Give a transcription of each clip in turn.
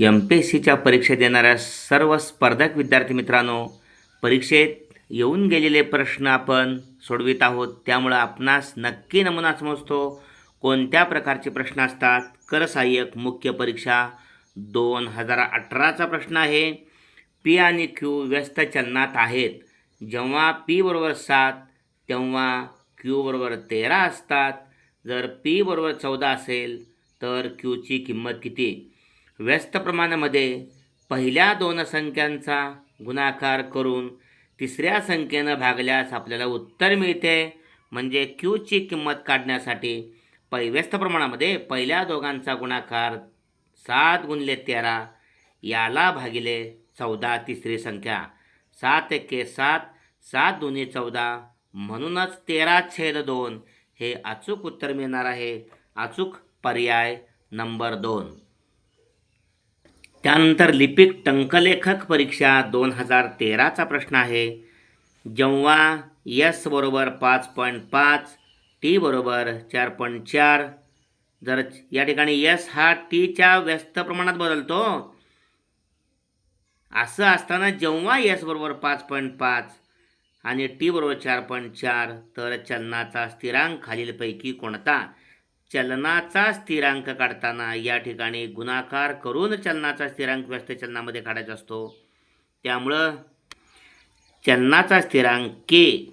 M P S सीच्या परीक्षा देणाऱ्या सर्व स्पर्धक विद्यार्थी मित्रांनो परीक्षेत येऊन गेलेले प्रश्न आपण सोडवित आहोत. त्यामुळं आपणास नक्की नमुना समजतो कोणत्या प्रकारचे प्रश्न असतात. कर सहाय्यक मुख्य परीक्षा दोन हजार अठराचा प्रश्न आहे. पी आणि क्यू व्यस्त चलनात आहेत. जेव्हा पी बरोबर सात तेव्हा क्यू बरोबर तेरा असतात. जर पी बरोबर चौदा असेल तर क्यूची किंमत किती? व्यस्त प्रमाणामध्ये पहिल्या दोन संख्यांचा गुणाकार करून तिसऱ्या संख्येनं भागल्यास आपल्याला उत्तर मिळते. म्हणजे क्यूची किंमत काढण्यासाठी पै व्यस्त प्रमाणामध्ये पहिल्या दोघांचा गुणाकार सात गुणले तेरा याला भागिले चौदा तिसरी संख्या. सात एके सात सात दोन्ही चौदा म्हणूनच तेरा छेद दोन हे अचूक उत्तर मिळणार आहे. अचूक पर्याय नंबर दोन. त्यानंतर लिपिक टंकलेखक परीक्षा दोन हजार तेराचा प्रश्न आहे. जेव्हा यस बरोबर पाच पॉईंट पाच टी बरोबर चार पॉईंट चार जर या ठिकाणी यस हा टीच्या व्यस्त प्रमाणात बदलतो असं असताना जेव्हा यस बरोबर पाच पॉईंट पाच आणि टी बरोबर चार पॉईंट चार तर चलनाचा स्थिरांक खालीलपैकी कोणता? चलनाचा स्थिरांक काढताना या ठिकाणी गुणाकार करून चलनाचा स्थिरांक व्यस्त चलनामध्ये काढायचा असतो. त्यामुळं चलनाचा स्थिरांक के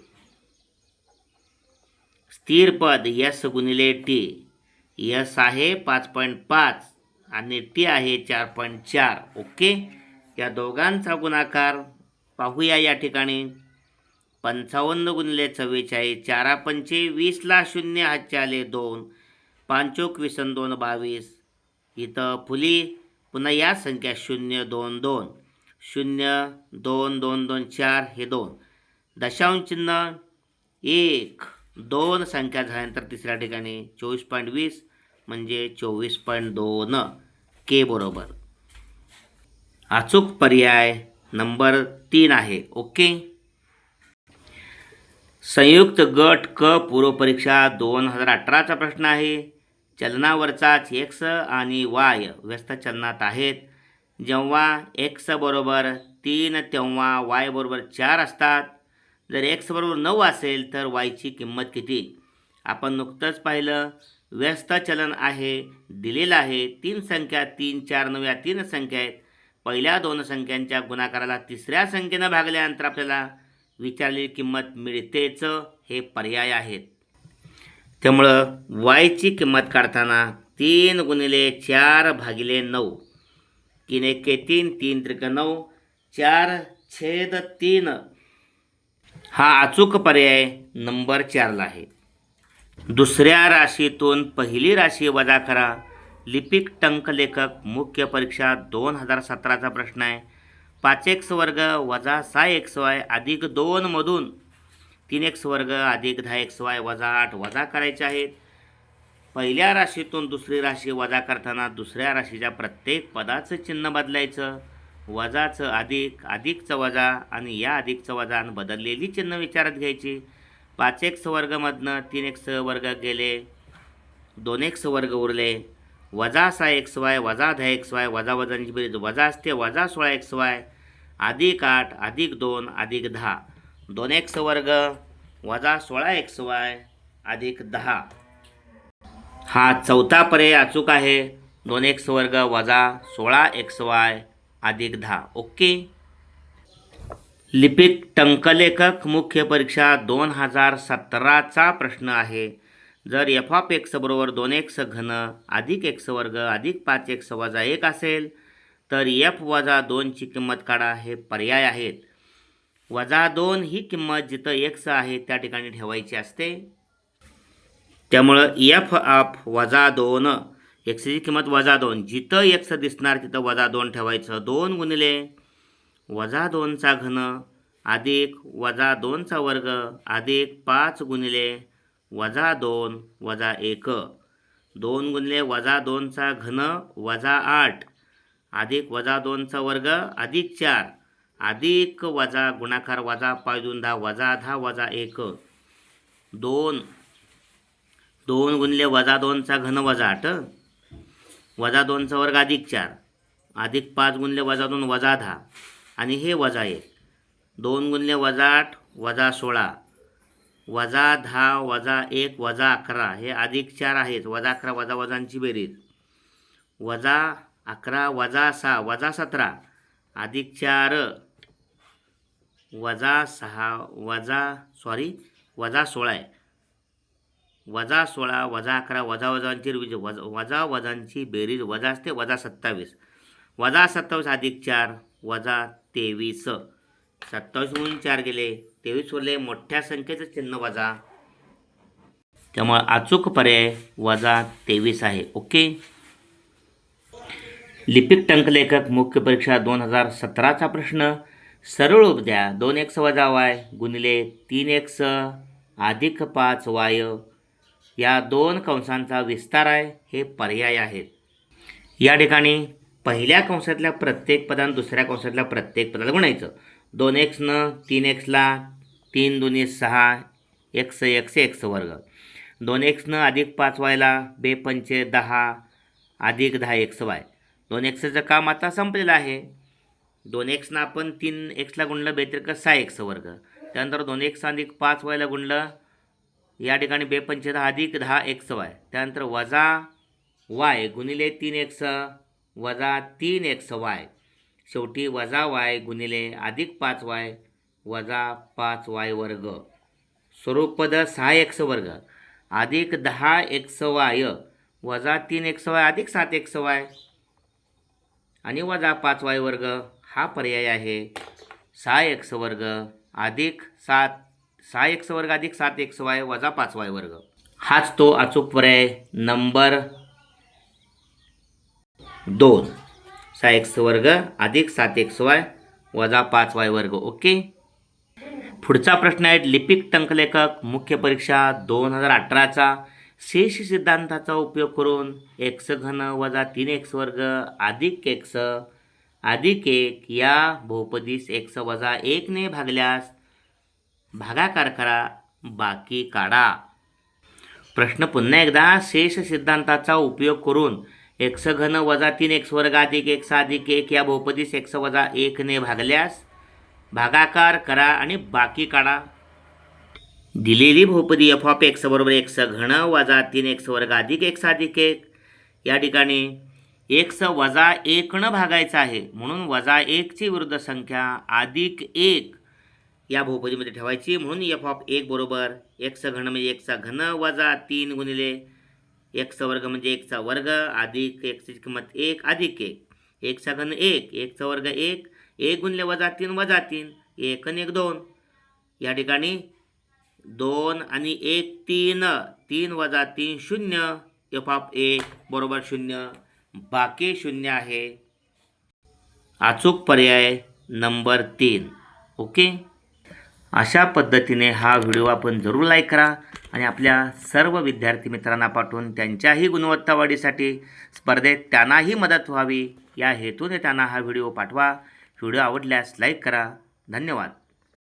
स्थिर पद यस गुणिले टी यस आहे पाच पॉईंट पाच आणि टी आहे चार पॉईंट चार. ओके? या दोघांचा गुणाकार पाहूया या ठिकाणी. पंचावन्न गुणिले चव्वेचाळीस चारा पंचे वीसला शून्य हातचे आले दोन. पांचोक विसन दोन बावीस. इथं फुली पुन्हा या संख्या शून्य दोन दोन. शून्य दोन दोन दोन चार हे दोन. दशांश चिन्ह एक दोन संख्या झाल्यानंतर तिसऱ्या ठिकाणी चोवीस पॉईंट वीस म्हणजे चोवीस पॉईंट दोन. के बरोबर. अचूक पर्याय नंबर तीन आहे. ओके? संयुक्त गट क पूर्वपरीक्षा दोन हजार अठराचा प्रश्न आहे. चलनावरचाच एक्स आणि वाय व्यस्त चलनात आहेत. जेव्हा एक्स बरोबर तीन तेव्हा वाय बरोबर चार असतात. जर एक्स बरोबर नऊ असेल तर वायची किंमत किती? आपण नुकतंच पाहिलं व्यस्त चलन आहे दिलेलं आहे. तीन संख्या तीन चार नऊ या तीन संख्या आहेत. पहिल्या दोन संख्यांच्या गुणाकाराला तिसऱ्या संख्येनं भागल्यानंतर आपल्याला विचारलेली किंमत मिळतेच. हे पर्याय आहेत. त्यामुळं वायची किंमत काढताना तीन गुणिले चार भागिले नऊ. तीन एक तीन तीन त्रिक नऊ चार छेद तीन. हा अचूक पर्याय नंबर चारला आहे. दुसऱ्या राशीतून पहिली राशी वजा करा. लिपिक टंकलेखक मुख्य परीक्षा दोन हजार सतराचा प्रश्न आहे. पाच एक्स वर्ग वजा सहा एक्स वाय अधिक दोनमधून तीन एक्स वर्ग अधिक दहा एक्स वाय वजा आठ वजा करायचे आहेत. पहिल्या राशीतून दुसरी राशी वजा करताना दुसऱ्या राशीच्या प्रत्येक पदाचं चिन्ह बदलायचं. वजाचं अधिक अधिकचं वजा आणि या अधिकचं वजा आणि बदललेली चिन्ह विचारात घ्यायची. पाच एक्स वर्गमधनं तीन एक्स वर्ग गेले दोन एक्स वर्ग उरले. वजा सहा एक्स वाय वजा दहा एक्स वाय वजा वजांची बेरीज वजा असते वजा सोळा एक्स वाय. अधिक आठ अधिक दोन अधिक दहा. दोन एक्स वर्ग वजा सोळा एक्स वाय अधिक दहा. हा चौथा पर्याय अचूक आहे. दोन एक्स वर्ग वजा सोळा एक्स वाय अधिक दहा. ओके? लिपिक टंकलेखक मुख्य परीक्षा दोन हजार सतराचा प्रश्न आहे. जर एफ ऑफ एक्स बरोबर दोन एक्स घन अधिक एक्स वर्ग अधिक पाच एक्स वजा एक असेल तर एफ वजा दोनची किंमत काढा. हे पर्याय आहेत. वजा दोन ही किंमत जिथं एक्स आहे त्या ठिकाणी ठेवायची असते. त्यामुळं एफ ऑफ वजा दोन एक्सची किंमत वजा दोन. जिथं एक्स दिसणार तिथं वजा दोन ठेवायचं. दोन गुणिले वजा दोनचा घन अधिक वजा दोनचा वर्ग अधिक पाच गुणिले वजा दोन वजा एक. दोन गुणिले वजा दोनचा घन वजा आठ अधिक वजा दोनचा वर्ग अधिक चार. अधिक वजा गुणाकार वजा पाच दोन दहा वजा दहा वजा एक. दोन. दोन गुणले वजा दोनचा घन वजा आठ. वजा दोनचा वर्ग अधिक चार. अधिक पाच गुणले वजा दोन वजा दहा. आणि हे वजा एक. दोन गुणले वजा आठ वजा सोळा. वजा दहा वजा एक वजा अकरा. हे अधिक चार आहेत. वजा अकरा वजा वजांची बेरीज. वजा अकरा वजा सहा वजा सतरा. अधिक चार. वजा सहा वजा सॉरी वजा सोळा आहे. वजा सोळा वजा अकरा वजा वजांची वज वजा वजा वजांची बेरीज वजा असते वजा सत्तावीस. वजा सत्तावीस अधिक चार वजा तेवीस. सत्तावीसमधून चार गेले तेवीस उरले मोठ्या संख्येचं चिन्ह वजा. त्यामुळे अचूक पर्याय वजा तेवीस आहे ओके? लिपिक टंकलेखक मुख्य परीक्षा दोन हजार सतराचा प्रश्न सरळ रूप द्या दोन एक्स वजा वाय गुणिले तीन एक्स अधिक पाच वाय. या दोन कंसांचा विस्तार आहे हे पर्याय आहेत. या ठिकाणी पहिल्या कंसातल्या प्रत्येक पदान दुसऱ्या कंसातल्या प्रत्येक पदाला गुणायचं. दोन एक्सनं तीन एक्सला तीन दोन्ही सहा एक्स एक्स एक्स वर्ग. दोन एक्सनं अधिक पाच वायला बे पंचे दहा अधिक दहा एक्स वाय. दोन एक्सचं काम आता संपलेलं आहे. दोन एक्सनं आपण तीन एक्सला गुणलं बेतिरिक्त सहा एक्स वर्ग. त्यानंतर दोन एक्स अधिक पाच वायला गुणलं या ठिकाणी बेपंच दहा अधिक दहा एक्स वाय. त्यानंतर वजा वाय गुणिले तीन एक्स वजा तीन एक्स वाय. शेवटी वजा वाय गुणिले अधिक पाच वाय वजा पाच वाय वर्ग. स्वरूपद सहा एक्स वर्ग. अधिक दहा एक्स वाय वजा तीन एक्स वाय अधिक सात एक्स वाय. आणि वजा पाच वाय वर्ग. हा पर्याय आहे. सहा एक्स वर्ग अधिक सात सहा एक्स वर्ग अधिक सात एक्स वाय वजा पाच वाय वर्ग. हाच तो अचूक पर्याय नंबर दोन. सहा एक्स वर्ग अधिक सात एक्स वाय वजा पाच वाय वर्ग. ओके? पुढचा प्रश्न आहे लिपिक टंकलेखक मुख्य परीक्षा दोन हजार अठराचा शेष सिद्धांताचा उपयोग करून एक्स घन वजा तीन एक्स वर्ग अधिक एक्स अधिक एक या बहुपदीस एक्स वजा एकने भागल्यास भागाकार करा बाकी काढा. प्रश्न पुन्हा एकदा शेष सिद्धांताचा उपयोग करून एक्स घन वजा तीन एक्स वर्ग अधिक एक अधिक एक या बहुपदीस एक्स वजा एकने भागल्यास भागाकार करा आणि बाकी काढा. दिलेली बहुपदी एफ ऑफ एक्स बरोबर एक्स घन वजा तीन एक्स वर्ग अधिक एक अधिक एक या ठिकाणी एक्स वजा एकनं भागायचं आहे. म्हणून वजा एकची विरुद्ध संख्या अधिक एक या बहुपदीमध्ये ठेवायची. म्हणून एफ ऑफ एक बरोबर एक्स घन म्हणजे एक्सचा घन वजा तीन गुणिले एक्स वर्ग म्हणजे एकचा वर्ग अधिक एक्सची किंमत एक अधिक एक. एकचा घन एक एकचा वर्ग एक एक गुणले वजा तीन वजा तीन एक आणि एक दोन. या ठिकाणी दोन आणि एक तीन तीन वजा तीन शून्य एफ ऑफ एक बरोबर शून्य. बाकी शून्य आहे. अचूक पर्याय नंबर तीन. ओके? अशा पद्धतीने हा व्हिडिओ आपण जरूर लाईक करा आणि आपल्या सर्व विद्यार्थी मित्रांना पाठवून त्यांच्याही गुणवत्ता वाढीसाठी स्पर्धेत त्यांनाही मदत व्हावी. या हेतूने त्यांना हा व्हिडिओ पाठवा. व्हिडिओ आवडल्यास लाईक करा. धन्यवाद.